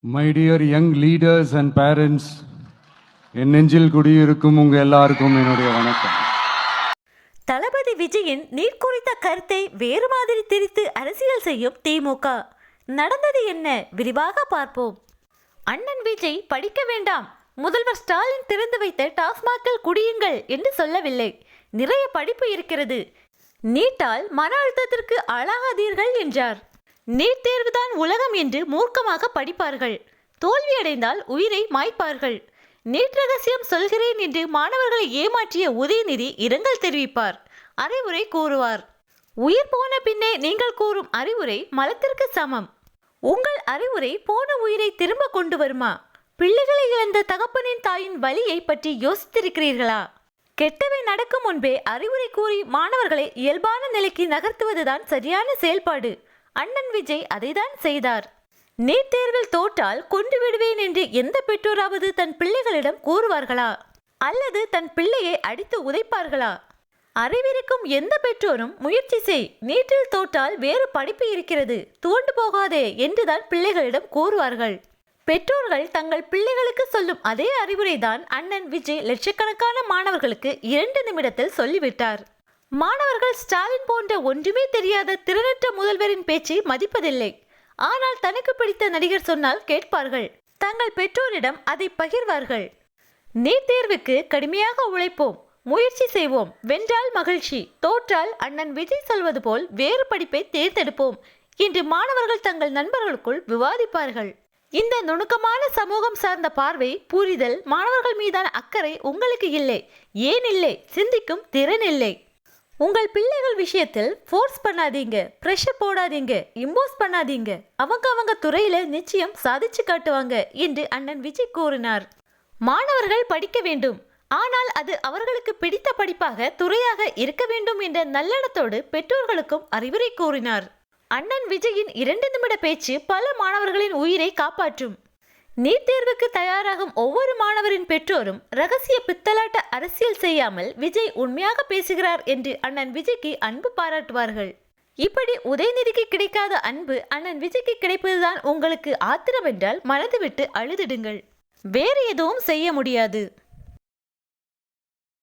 My dear young leaders and parents என் நெஞ்சில் குடியிருக்கும் உங்க எல்லாருக்கும் என்னுடைய வணக்கம். தளபதி விஜயின் நீர் குறித்த கருத்தை வேறு மாதிரி திரித்து அரசியல் செய்யும் திமுக. நடந்தது என்ன? விரிவாக பார்ப்போம். அண்ணன் விஜய் படிக்க வேண்டாம். முதல்வர் ஸ்டாலின் திறந்து வைத்த டாஸ்மாகில் குடியுங்கள் என்று சொல்லவில்லை. நிறைய படிப்பு இருக்கிறது. நீட்டால் மன அழுத்தத்திற்கு ஆளாகாதீர்கள் என்றார். நீட் தேர்வுதான் உலகம் என்று மூர்க்கமாக படிப்பார்கள். தோல்வியடைந்தால் உயிரை மாய்ப்பார்கள். நீட் ரகசியம் சொல்கிறேன் என்று மாணவர்களை ஏமாற்றிய உதயநிதி இரங்கல் தெரிவிப்பார். அறிவுரை கூறுவார். உயிர் போன பின்னே நீங்கள் கூறும் அறிவுரை மலத்திற்கு சமம். உங்கள் அறிவுரை போன உயிரை திரும்ப கொண்டு வருமா? பிள்ளைகளை இழந்த தகப்பனின் தாயின் வலியை பற்றி யோசித்திருக்கிறீர்களா? கெட்டவை நடக்கும் முன்பே அறிவுரை கூறி மாணவர்களை இயல்பான நிலைக்கு நகர்த்துவதுதான் சரியான செயல்பாடு. அண்ணன் விஜய் அதைதான் செய்தார். நீட் தேர்வில் தோற்றால் கொண்டு விடுவேன் என்று எந்த பெற்றோராவது தன் பிள்ளைகளிடம் கூறுவார்களா? அல்லது தன் பிள்ளையை அடித்து உதைப்பார்களா? அறிவிருக்கும் எந்த பெற்றோரும் முயற்சி செய் நீட்டில் தோற்றால் வேறு படிப்பு இருக்கிறது துவண்டு போகாதே என்றுதான் பிள்ளைகளிடம் கூறுவார்கள். பெற்றோர்கள் தங்கள் பிள்ளைகளுக்கு சொல்லும் அதே அறிவுரைதான் அண்ணன் விஜய் லட்சக்கணக்கான மாணவர்களுக்கு இரண்டு நிமிடத்தில் சொல்லிவிட்டார். மாணவர்கள் ஸ்டாலின் போன்ற ஒன்றுமே தெரியாத திறனற்ற முதல்வரின் பேச்சை மதிப்பதில்லை. ஆனால் தனக்கு பிடித்த நடிகர் சொன்னால் கேட்பார்கள். தங்கள் பெற்றோரிடம் அதை பகிர்வார்கள். நீட் தேர்வுக்கு கடுமையாக உழைப்போம். முயற்சி செய்வோம். வென்றால் மகிழ்ச்சி. தோற்றால் அண்ணன் விஜய் சொல்வது போல் வேறு படிப்பை தேர்ந்தெடுப்போம் என்று மாணவர்கள் தங்கள் நண்பர்களுக்குள் விவாதிப்பார்கள். இந்த நுணுக்கமான சமூகம் சார்ந்த பார்வை புரிதல் மாணவர்கள் மீதான அக்கறை உங்களுக்கு இல்லை. ஏன் இல்லை? சிந்திக்கும் திறன் இல்லை. உங்கள் பிள்ளைகள் விஷயத்தில் ஃபோர்ஸ் பண்ணாதீங்க ப்ரெஷர் போடாதீங்க இம்போஸ் பண்ணாதீங்க. அவங்க அவங்க துறையில நிச்சயம் சாதிச்சு காட்டுவாங்க என்று அண்ணன் விஜய் கூறினார். மாணவர்கள் படிக்க வேண்டும். ஆனால் அது அவர்களுக்கு பிடித்த படிப்பாக துறையாக இருக்க வேண்டும் என்ற நல்லெண்ணத்தோடு பெற்றோர்களுக்கும் அறிவுரை கூறினார். அண்ணன் விஜயின் இரண்டு நிமிட பேச்சு பல மாணவர்களின் உயிரை காப்பாற்றும். நீட் தேர்வுக்கு தயாராகும் ஒவ்வொரு மாணவரின் பெற்றோரும் ரகசிய பித்தலாட்ட அரசியல் செய்யாமல் விஜய் உண்மையாக பேசுகிறார் என்று அண்ணன் விஜய்க்கு அன்பு பாராட்டுவார்கள். இப்படி உதயநிதிக்கு கிடைக்காத அன்பு அண்ணன் விஜய்க்கு கிடைப்பதுதான் உங்களுக்கு ஆத்திரம் என்றால் மனது விட்டு அழுதிடுங்கள். வேறு எதுவும் செய்ய முடியாது.